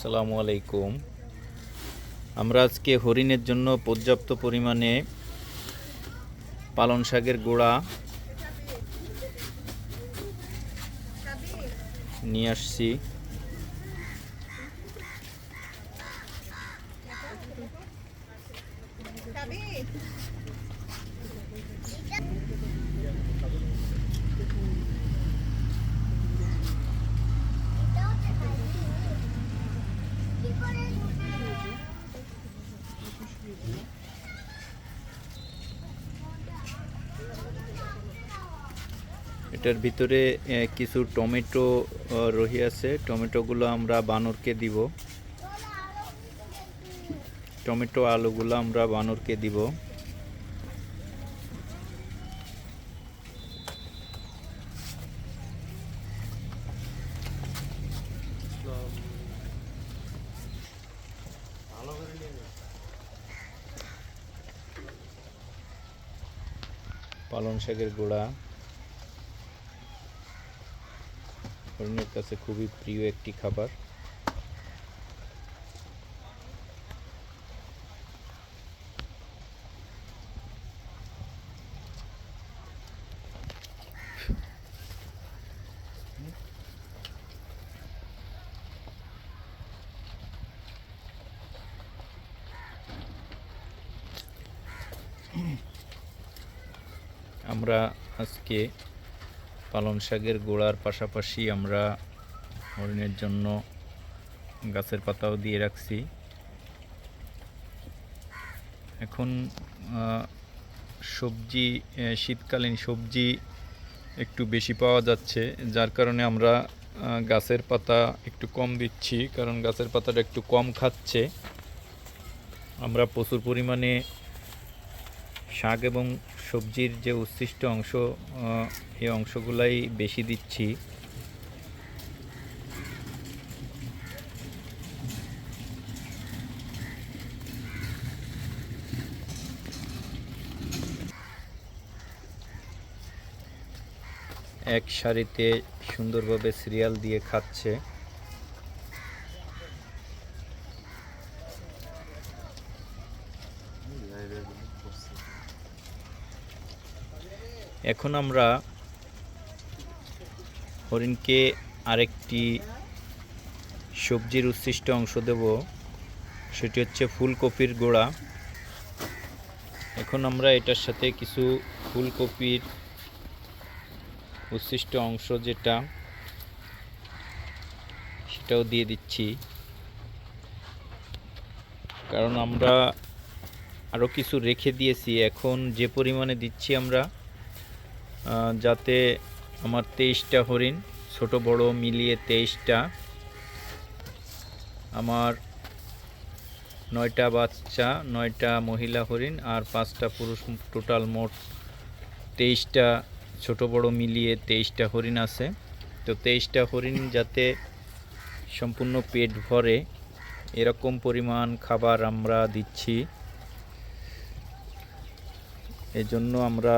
আসসালামু আলাইকুম। আমরা আজকে হরিণের জন্য পর্যাপ্ত পরিমাণে পালন শাকের গোড়া নিয়ে আসছি। এটার ভিতরে কিছু টমেটো রহি আছে। টমেটোগুলো আমরা বানরকে দিব। টমেটো আলুগুলো আমরা বানরকে দিব। পালং শাকের গোড়া। হরিণের কাছে খুবই প্রিয় একটি খাবার। আমরা আজকে পালং শাকের গোড়ার পাশাপাশি আমরা হরিণের জন্য গাছের পাতাও দিয়ে রাখছি। এখন সবজি শীতকালীন সবজি একটু বেশি পাওয়া যাচ্ছে, যার কারণে আমরা গাছের পাতা একটু কম দিচ্ছি, কারণ গাছের পাতাটা একটু কম খাচ্ছে। আমরা প্রচুর পরিমাণে শাক এবং সবজির যে উচ্ছিষ্ট অংশ এই অংশগুলাই বেশি দিচ্ছি। এক সারিতে সুন্দরভাবে সিরিয়াল দিয়ে খাচ্ছে। এখন আমরা হরিণকে আরেকটি সবজির উচ্ছিষ্ট অংশ দেব। সেটি হচ্ছে ফুলকপির গোড়া। এখন আমরা এটার সাথে কিছু ফুলকপির উচ্ছিষ্ট অংশ যেটা, সেটাও দিয়ে দিচ্ছি। কারণ আমরা আরও কিছু রেখে দিয়েছি। এখন যে পরিমাণে দিচ্ছি আমরা যাতে আমার তেইশটা হরিণ, ছোট, বড়, মিলিয়ে তেইশটা, আমার নয়টা বাচ্চা, নয়টা মহিলা হরিণ আর পাঁচটা পুরুষ, টোটাল মোট তেইশটা, ছোট, বড়, মিলিয়ে তেইশটা হরিণ আছে। তো তেইশটা হরিণ যাতে সম্পূর্ণ পেট ভরে, এরকম পরিমাণ খাবার আমরা দিচ্ছি। এজন্য আমরা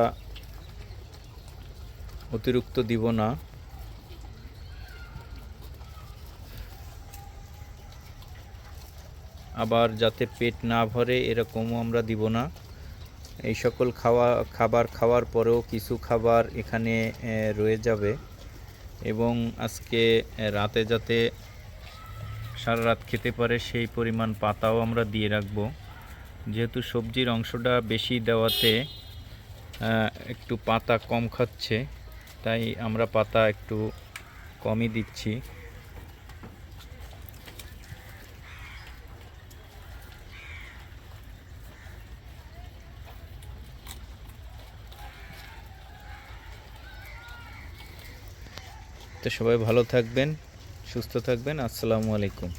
অতিরিক্ত দিব না। আবার যাতে পেট না ভরে এরকমও আমরা দিব না। এই সকল খাওয়া, খাবার খাওয়ার পরেও কিছু খাবার এখানে রয়ে যাবে এবং আজকে রাতে যাতে সারা রাত খেতে পারে সেই পরিমাণ পাতাও আমরা দিয়ে রাখব। যেহেতু সবজির অংশটা বেশি দেওয়াতে একটু পাতা কম খাচ্ছে। তাই আমরা পাতা একটু কমই দিচ্ছি। তো সবাই ভালো থাকবেন সুস্থ থাকবেন আসসালামু আলাইকুম।